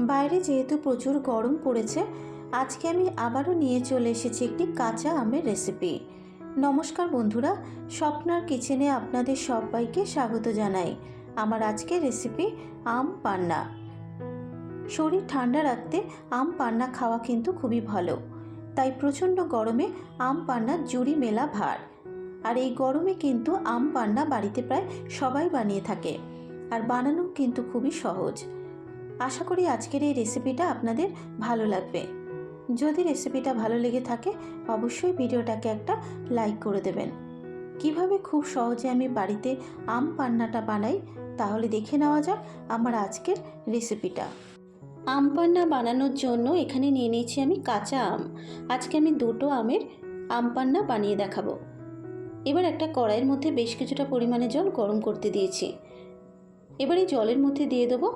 বাইরে যেহেতু প্রচুর গরম পড়েছে, আজকে আমি আবারও নিয়ে চলে এসেছি একটি কাঁচা আমের রেসিপি নমস্কার বন্ধুরা, স্বপ্নার কিচেনে আপনাদের সবাইকে স্বাগত জানাই। আমার আজকের রেসিপি আম পান্না। শরীর ঠান্ডা রাখতে আম পান্না খাওয়া কিন্তু খুবই ভালো। তাই প্রচণ্ড গরমে আম পান্নার জুড়ি মেলা ভার। আর এই গরমে কিন্তু আম পান্না বাড়িতে প্রায় সবাই বানিয়ে থাকে। আর বানানো কিন্তু খুবই সহজ। আশা করি আজকের এই রেসিপিটা আপনাদের ভালো লাগবে। যদি রেসিপিটা ভালো লেগে থাকে, অবশ্যই ভিডিওটাকে একটা লাইক করে দেবেন। কীভাবে খুব সহজে আমি বাড়িতে আম পান্নাটা বানাই, তাহলে দেখে নেওয়া যাক আমার আজকের রেসিপিটা আম পান্না বানানোর জন্য এখানে নিয়ে নিয়েছি আমি কাঁচা আম। আজকে আমি দুটো আমের আম পান্না বানিয়ে দেখাবো। এবার একটা কড়াইয়ের মধ্যে বেশ কিছুটা পরিমাণে জল গরম করতে দিয়েছি। এবার এই জলের মধ্যে দিয়ে দেবো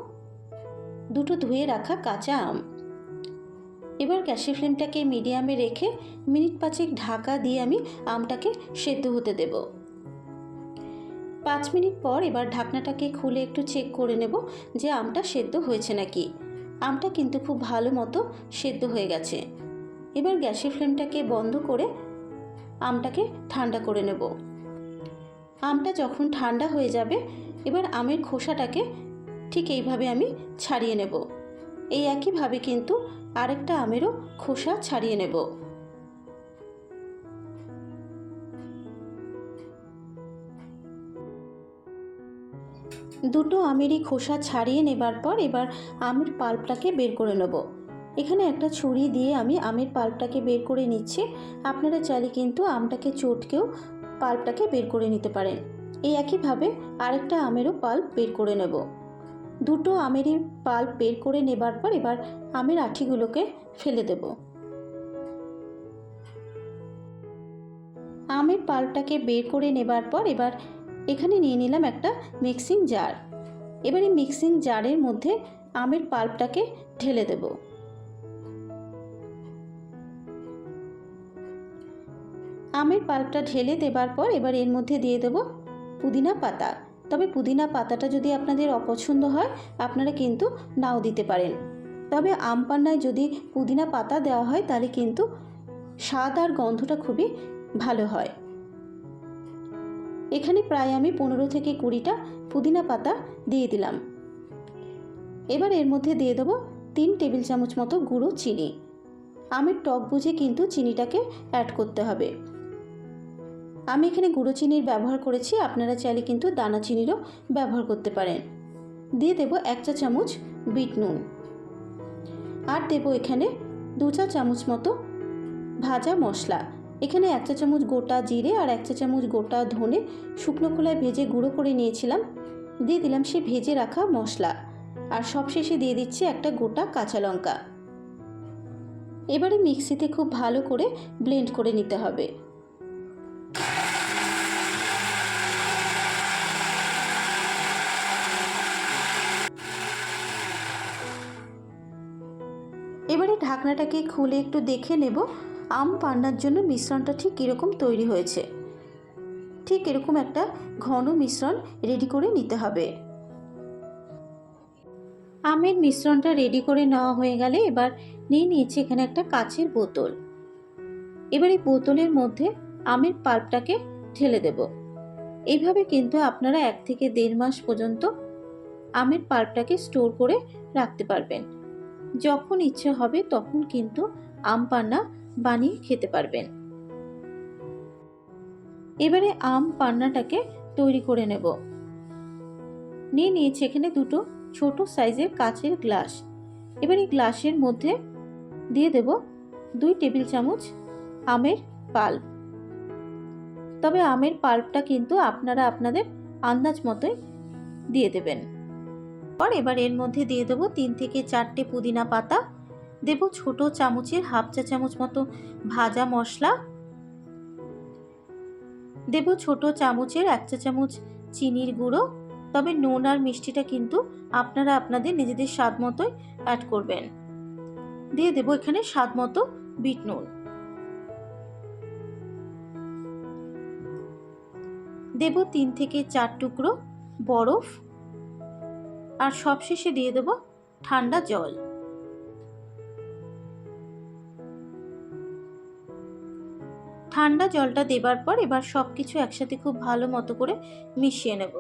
দুটো ধুয়ে রাখা কাঁচা আম। এবার গ্যাসের ফ্লেমটাকে মিডিয়ামে রেখে মিনিট পাঁচেক ঢাকা দিয়ে আমি আমটাকে সেদ্ধ হতে দেব। পাঁচ মিনিট পর এবার ঢাকনাটাকে খুলে একটু চেক করে নেব যে আমটা সেদ্ধ হয়েছে নাকি। আমটা কিন্তু খুব ভালো মতো সেদ্ধ হয়ে গেছে। এবার গ্যাসের ফ্লেমটাকে বন্ধ করে আমটাকে ঠান্ডা করে নেব। আমটা যখন ঠান্ডা হয়ে যাবে, এবার আমের খোসাটাকে ঠিক এইভাবে আমি ছাড়িয়ে নেব। এই একইভাবে কিন্তু আরেকটা আমেরও খোসা ছাড়িয়ে নেব। দুটো আমেরই খোসা ছাড়িয়ে নেবার পর এবার আমের পাল্পটাকে বের করে নেব। এখানে একটা ছুরি দিয়ে আমি আমের পাল্পটাকে বের করে নিচ্ছি। আপনারা চাইলে কিন্তু আমটাকে চটকেও পাল্পটাকে বের করে নিতে পারেন। এই একইভাবে আরেকটা আমেরও পাল্প বের করে নেব। দুটো আমেরই পাল্প বের করে নেবার পর এবার আমের আঠিগুলোকে ফেলে দেব। আমের পাল্পটাকে বের করে নেবার পর এবার এখানে নিয়ে নিলাম একটা মিক্সিং জার এবার এই মিক্সিং জারের মধ্যে আমের পাল্পটাকে ঢেলে দেব। আমের পাল্পটা ঢেলে দেবার পর এবার এর মধ্যে দিয়ে দেব পুদিনা পাতা। তবে পুদিনা পাতাটা যদি আপনাদের অপছন্দ হয়, আপনারা কিন্তু নাও দিতে পারেন। তবে আম পান্নায় যদি পুদিনা পাতা দেওয়া হয়, তাহলে কিন্তু স্বাদ আর গন্ধটা খুবই ভালো হয়। এখানে প্রায় আমি পনেরো থেকে কুড়িটা পুদিনা পাতা দিয়ে দিলাম। এবার এর মধ্যে দিয়ে দেবো তিন টেবিল চামচ মতো গুঁড়ো চিনি। আমের টক বুঝে কিন্তু চিনিটাকে অ্যাড করতে হবে। আমি এখানে গুঁড়ো চিনির ব্যবহার করেছি, আপনারা চাইলে কিন্তু দানা চিনিরও ব্যবহার করতে পারেন। দিয়ে দেব এক চা চামচ বিট নুন। আর দেব এখানে দু চা চামচ মতো ভাজা মশলা। এখানে এক চা চামচ গোটা জিরে আর এক চা চামচ গোটা ধনে শুকনো খোলায় ভেজে গুঁড়ো করে নিয়েছিলাম। দিয়ে দিলাম সে ভেজে রাখা মশলা। আর সবশেষে দিয়ে দিচ্ছি একটা গোটা কাঁচা লঙ্কা। এবারে মিক্সিতে খুব ভালো করে ব্লেন্ড করে নিতে হবে। এবারে ঢাকনাটাকে খুলে একটু দেখে নেব। আম পান্নার জন্য মিশ্রণটা ঠিক কীরকম তৈরি হয়েছে। ঠিক এরকম একটা ঘন মিশ্রণ রেডি করে নিতে হবে। আমের মিশ্রণটা রেডি করে নেওয়া হয়ে গেলে এবার নিয়ে নিয়েছি এখানে একটা কাচের বোতল। এবার এই বোতলের মধ্যে আমের পাল্পটাকে ঢেলে দেব। এইভাবে কিন্তু আপনারা এক থেকে দেড় মাস পর্যন্ত আমের পাল্পটাকে স্টোর করে রাখতে পারবেন। যখন ইচ্ছে হবে তখন কিন্তু আম পান্না বানিয়ে খেতে পারবেন। এবারে আম পান্নাটাকে তৈরি করে নেব। নিয়ে নিয়েছি এখানে দুটো ছোট সাইজের কাচের গ্লাস। এবার এই গ্লাসের মধ্যে দিয়ে দেব দুই টেবিল চামচ আমের পাল্প। তবে আমের পাল্পটা কিন্তু আপনারা আপনাদের আন্দাজ মতোই দিয়ে দেবেন। পর এবার এর মধ্যে দিয়ে দেবো তিন থেকে চারটে পুদিনা পাতা। দেব ছোট চামচের হাফ চা চামচ মতো ভাজা মশলা। দেব ছোট চামচের এক চা চামচ চিনির গুঁড়ো। তবে নুন আর মিষ্টিটা কিন্তু আপনারা আপনাদের নিজেদের স্বাদ মতোই অ্যাড করবেন। দিয়ে দেব এখানে স্বাদ মতো বিট নুন। দেব তিন থেকে চার টুকরো বরফ। আর সবশেষে দিয়ে দেব ঠান্ডা জল। ঠান্ডা জলটা দেবার পর এবার সব কিছু একসাথে খুব ভালো মতো করে মিশিয়ে নেব।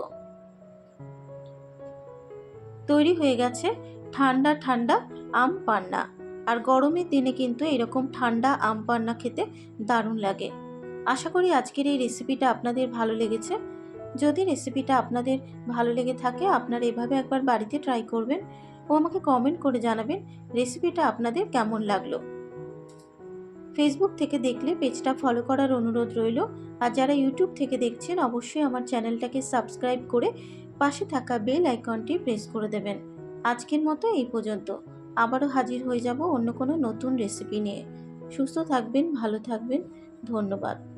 তৈরি হয়ে গেছে ঠান্ডা ঠান্ডা আম পান্না। আর গরমের দিনে কিন্তু এরকম ঠান্ডা আম পান্না খেতে দারুণ লাগে। আশা করি আজকের এই রেসিপিটা আপনাদের ভালো লেগেছে। যদি রেসিপিটা আপনাদের ভালো লেগে থাকে, আপনারা এভাবে একবার বাড়িতে ট্রাই করবেন ও আমাকে কমেন্ট করে জানাবেন রেসিপিটা আপনাদের কেমন লাগল। ফেসবুক থেকে দেখলে পেজটা ফলো করার অনুরোধ রইল। আর যারা ইউটিউব থেকে দেখছেন, অবশ্যই আমার চ্যানেলটাকে সাবস্ক্রাইব করে পাশে থাকা বেল আইকনটি প্রেস করে দেবেন। আজকের মতো এই পর্যন্ত। আবারও হাজির হয়ে যাব অন্য কোনো নতুন রেসিপি নিয়ে। সুস্থ থাকবেন, ভালো থাকবেন। ধন্যবাদ।